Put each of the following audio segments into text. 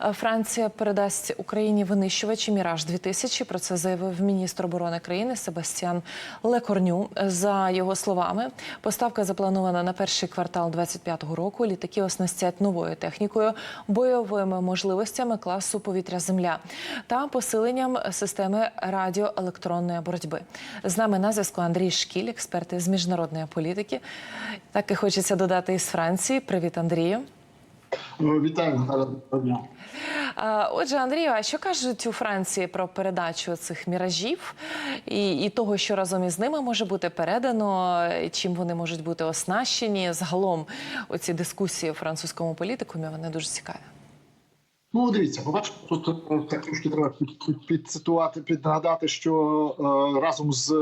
Е, Франція передасть Україні винищувачі Міраж 2000 Про це заявив міністр оборони країни Себастьян Лекорню. За його словами, поставка запланована на перший квартал 25-го року. Літаки оснастять новою технікою, бойовими можливостями класу повітря-земля та посиленням системи радіоелектронної боротьби. З нами на зв'язку Андрій Шкіль, експерт із міжнародної політики. Так і хочеться додати із Франції. Привіт, Андрію. Вітаю Наталя. Отже, Андрію, а що кажуть у Франції про передачу цих міражів і, і того, що разом із ними може бути передано, чим вони можуть бути оснащені? Загалом оці дискусії у французькому політикумі вони дуже цікаві. Ну, дивіться, по-перше, тут е, так трошки треба під- під- підцитувати, піднагадати, що е, разом з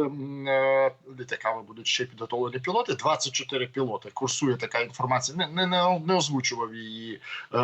е, літаками будуть ще підготовлені пілоти. 24 пілоти. Курсує така інформація. Не, не, не, не озвучував її е,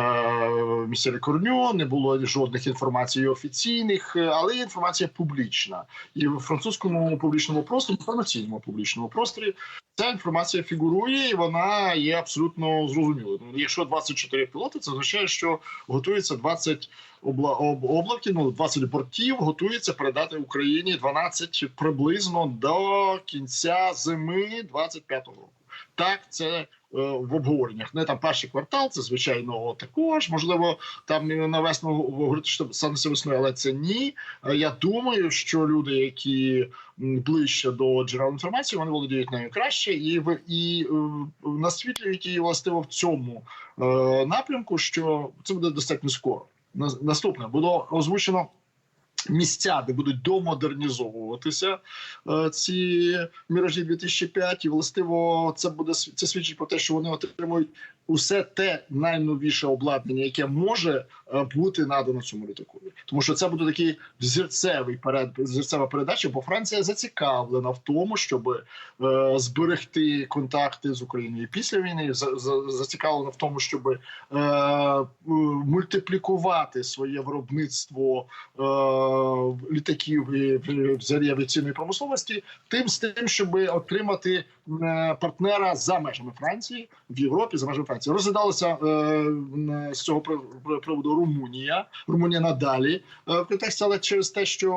місцевий корню, не було жодних інформацій офіційних, е, але є інформація публічна. І в французькому публічному просторі, в інформаційному публічному просторі Ця інформація фігурує, і вона є абсолютно зрозумілою. Якщо 24 пілоти, це означає, що готується 20 обла... облаків, ну 20 бортів, готується передати Україні 12 приблизно до кінця зими 25-го року. Так, це е, в обговореннях. Не там перший квартал, це звичайно також. Можливо, там на весну говорити, що станеться весною, але це ні. Е, Я думаю, що люди, які ближче до джерел інформації, вони володіють нею краще і в і е, насвітлюють її властиво в цьому напрямку, що це буде достатньо скоро. Наступне було озвучено. Місця, де будуть домодернізовуватися е, ці міражі 2005, і властиво це буде це свідчить про те, що вони отримують усе те найновіше обладнання, яке може бути надано цьому літаку. Тому що це буде такий зірцевий перед зірцева передача, бо Франція зацікавлена в тому, щоб е, зберегти контакти з Україною після війни. за- за- зацікавлена в тому, щоб е, е, мультиплікувати своє виробництво е, літаків і взагалі авіаційної промисловості, тим з тим, щоб отримати е, партнера за межами Франції в Європі, за межами Франції. Розглядалося е, з цього прив- прив- приводу Румунія. Румунія надалі е, в контексті, але через те, що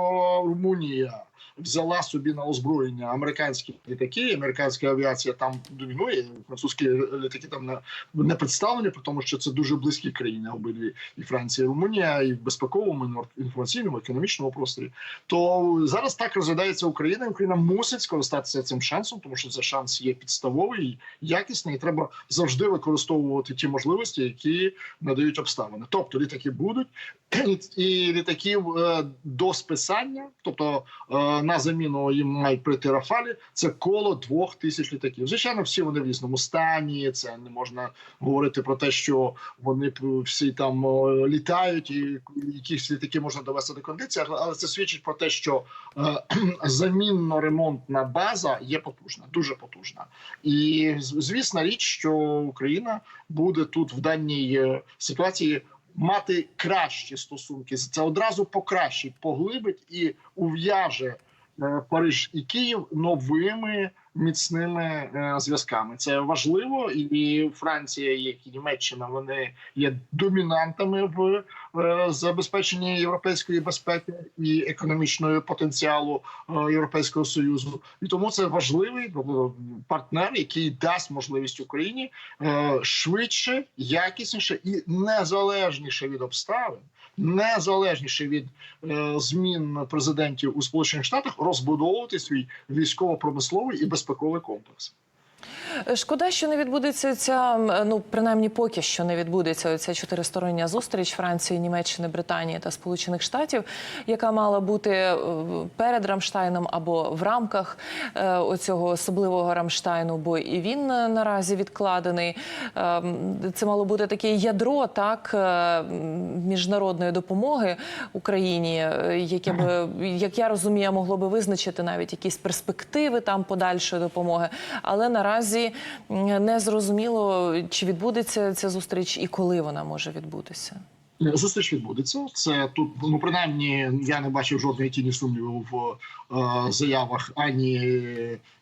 Румунія. Взяла собі на озброєння американські літаки, американська авіація там домінує. Французькі літаки там не, не представлені, тому, що це дуже близькі країни обидві і Франція, і Румунія, і в безпековому, і інформаційному, економічному просторі. То зараз так розглядається Україна. Україна мусить скористатися цим шансом, тому що цей шанс є підставовий, якісний, і треба завжди використовувати ті можливості, які надають обставини. Тобто літаки будуть і літаків е, до списання, тобто е, на заміну їм мають прийти Рафалі. Це коло двох тисяч літаків. Звичайно, всі вони в різному стані. Це не можна говорити про те, що вони всі там літають, і якісь літаки можна довести до кондиції, але це свідчить про те, що е, замінно-ремонтна база є потужна, дуже потужна. І звісна річ, що Україна буде тут в даній е, ситуації мати кращі стосунки. Це одразу покращить, поглибить і ув'яже Париж і Київ новими міцними е, зв'язками. Це важливо, і Франція, як і Німеччина, вони є домінантами в е, забезпеченні європейської безпеки і економічного потенціалу е, Європейського союзу. І тому це важливий партнер, який дасть можливість Україні швидше, якісніше і незалежніше від обставин. Незалежніше від е, змін президентів у Сполучених Штатах розбудовувати свій військово-промисловий і безпековий комплекс. Шкода, що не відбудеться ця, ну принаймні поки що не відбудеться ця чотиристороння зустріч Франції, Німеччини, Британії та Сполучених Штатів, яка мала бути е, перед Рамштайном або в рамках е, оцього особливого Рамштайну, бо і він е, наразі відкладений. Це мало бути таке ядро так міжнародної допомоги Україні, яке би, як я розумію, могло би визначити навіть якісь перспективи там подальшої допомоги. Але наразі м, не зрозуміло, чи відбудеться ця зустріч і коли вона може відбутися. Зустріч відбудеться. Це тут, ну принаймні, я не бачив жодної тіні сумніву в е, заявах ані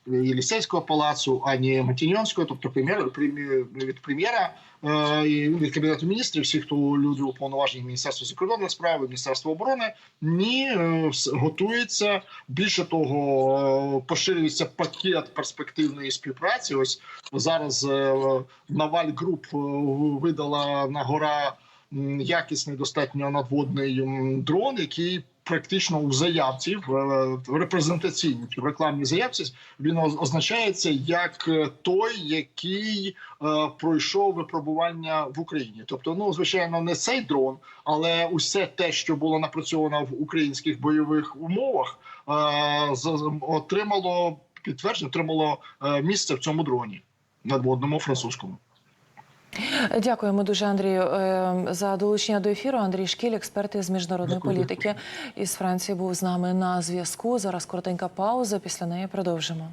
Єлісейського палацу, ані Матіньонського, тобто прем'єр прем'єр- від прем'єра е, від кабінету міністрів, всі, хто люди уповноважені Міністерства закордонних справ, Міністерства оборони, ні, е, готується. Більше того, е, поширюється пакет перспективної співпраці. Ось зараз е, Наваль Груп е, видала на гора якісний достатньо надводний дрон, який практично у заявці в е, репрезентаційній в рекламній заявці він означається як е, той, який е, пройшов випробування в Україні. Тобто, ну звичайно, не цей дрон, але усе те, що було напрацьовано в українських бойових умовах, е, отримало підтвердження, отримало е, місце в цьому дроні надводному французькому. Дякуємо дуже, Андрію, е, за долучення до ефіру. Андрій Шкіль, експерт із міжнародної Дякую. політики із Франції, був з нами на зв'язку. Зараз коротенька пауза. Після неї продовжимо.